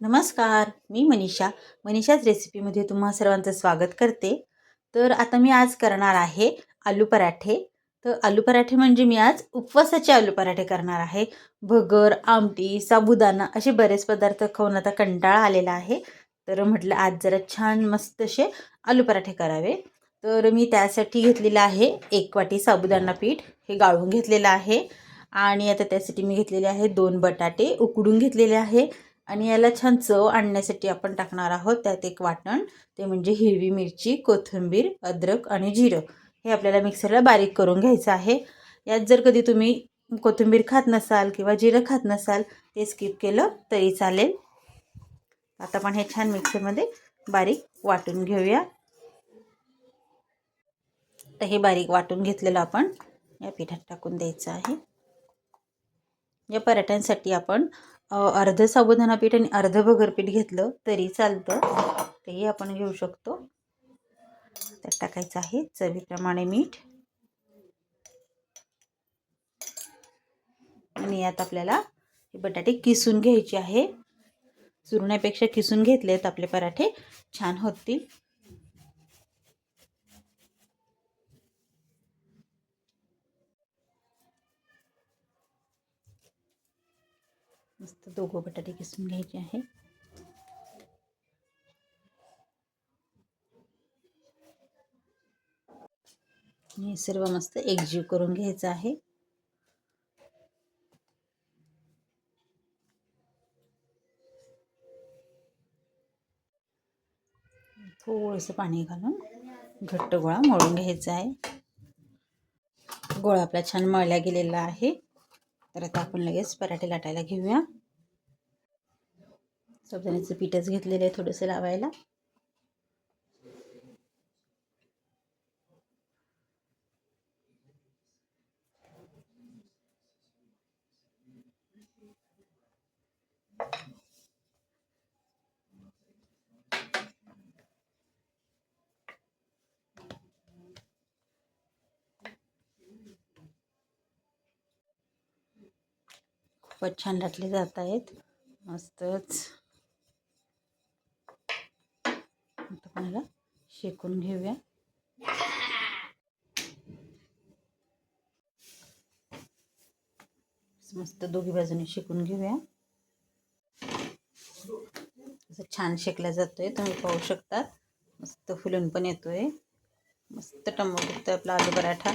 नमस्कार मी मनीषा. मनीषाच रेसिपीमध्ये तुम्हा सर्वांचं स्वागत करते. तर आता मी आज करणार आहे आलू पराठे. तर आलू पराठे म्हणजे मी आज उपवासाचे आलू पराठे करणार आहे. भगर आमटी साबुदाणा असे बरेच पदार्थ खाऊन आता कंटाळा आलेला आहे. तर म्हटलं आज जरा छान मस्त असे आलू पराठे करावे. तर मी त्यासाठी घेतलेलं आहे एक वाटी साबुदाणा पीठ. हे गाळून घेतलेलं आहे. आणि आता त्यासाठी मी घेतलेले आहे दोन बटाटे उकडून घेतलेले आहे. आणि याला छान चव आणण्यासाठी आपण टाकणार आहोत त्यात एक वाटण. ते म्हणजे हिरवी मिरची कोथिंबीर अद्रक आणि जिरं. हे आपल्याला मिक्सरला बारीक करून घ्यायचं आहे. यात जर कधी तुम्ही कोथिंबीर खात नसाल किंवा जिरं खात नसाल ते स्किप केलं तरी चालेल. आता आपण हे छान मिक्सरमध्ये बारीक वाटून घेऊया. तर हे बारीक वाटून घेतलेलं आपण या पिठात टाकून द्यायचं आहे. या पराठ्यांसाठी आपण अर्ध साबुदाणा पीठ आणि अर्ध भगर पीठ घेतलं तरी चालतं. तेही आपण घेऊ शकतो. त्यात टाकायचं आहे चवीप्रमाणे मीठ. आणि यात आपल्याला बटाटे किसून घ्यायचे आहे. चुरण्यापेक्षा किसून घेतलेत आपले पराठे. छान होतील. मस्त दोघं बटाटे किसून घ्यायचे आहे. हे सर्व मस्त एकजीव करून घ्यायचं आहे. थोडंसं पाणी घालून घट्ट गोळा मळून घ्यायचा आहे. गोळा आपला छान मळला गेलेला आहे. तर आता आपण लगेच पराठे लाटायला घेऊया. सबजण्याचं पीठच घेतलेलं आहे थोडंसं लावायला. खूपच छान लाटले जात आहेत. मस्तच. आता आपण शेकून घेऊया. मस्त दोघी बाजूने शेकून घेऊया. असं छान शेकला जातोय. तुम्ही पाहू शकता मस्त फुलून पण येतोय. मस्त टमोटो आपला आलू पराठा.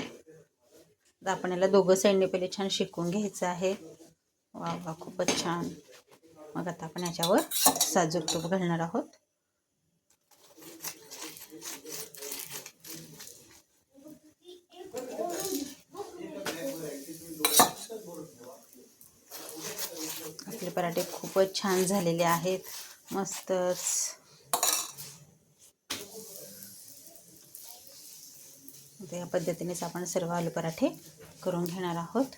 आपण याला दोघं साईडने पहिले छान शेकून घ्यायचं आहे. वा वा खूपच छान. मग आता आपण याच्यावर साजूक तूप घालणार आहोत. आपले पराठे खूपच छान झालेले आहेत. मस्तच. या पद्धतीनेच आपण सर्व आलू पराठे करून घेणार आहोत.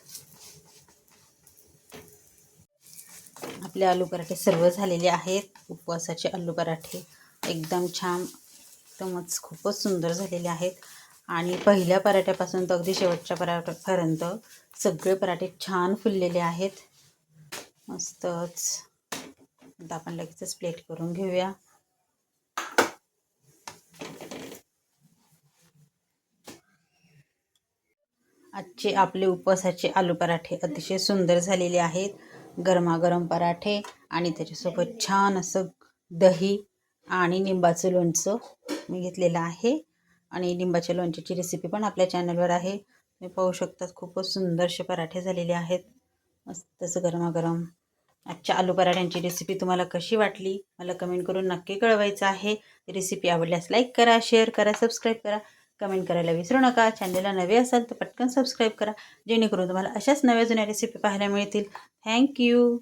आपले आलू पराठे सर्व झालेले आहेत. उपवासाचे आलू पराठे एकदम छान एकदमच खूपच सुंदर झालेले आहेत. आणि पहिल्या पराठ्यापासून तर अगदी शेवटच्या पराठ्यापर्यंत सगळे पराठे छान फुललेले आहेत. मस्तच. आता आपण लगेचच प्लेट करून घेऊया. आजचे आपले उपवासाचे आलू पराठे अतिशय सुंदर झालेले आहेत. गरमागरम पराठे आणि त्याच्यासोबत छान असं दही आणि निंबाचं लोणचं मी घेतलेलं आहे. आणि लिंबाच्या लोणच्याची रेसिपी पण आपल्या चॅनलवर आहे. तुम्ही पाहू शकतात खूपच सुंदरसे पराठे झालेले आहेत. मस्तच गरमागरम. आजच्या आलू पराठ्यांची रेसिपी तुम्हाला कशी वाटली? मला कमेंट करून नक्की कळवायचं आहे. रेसिपी आवडल्यास लाईक करा शेअर करा सबस्क्राईब करा. कमेंट करायला विसरू नका. चॅनलला नवे असाल तर पटकन सबस्क्राईब करा. जेणेकरून तुम्हाला अशाच नव्या जुन्या रेसिपी पाहायला मिळतील. थँक्यू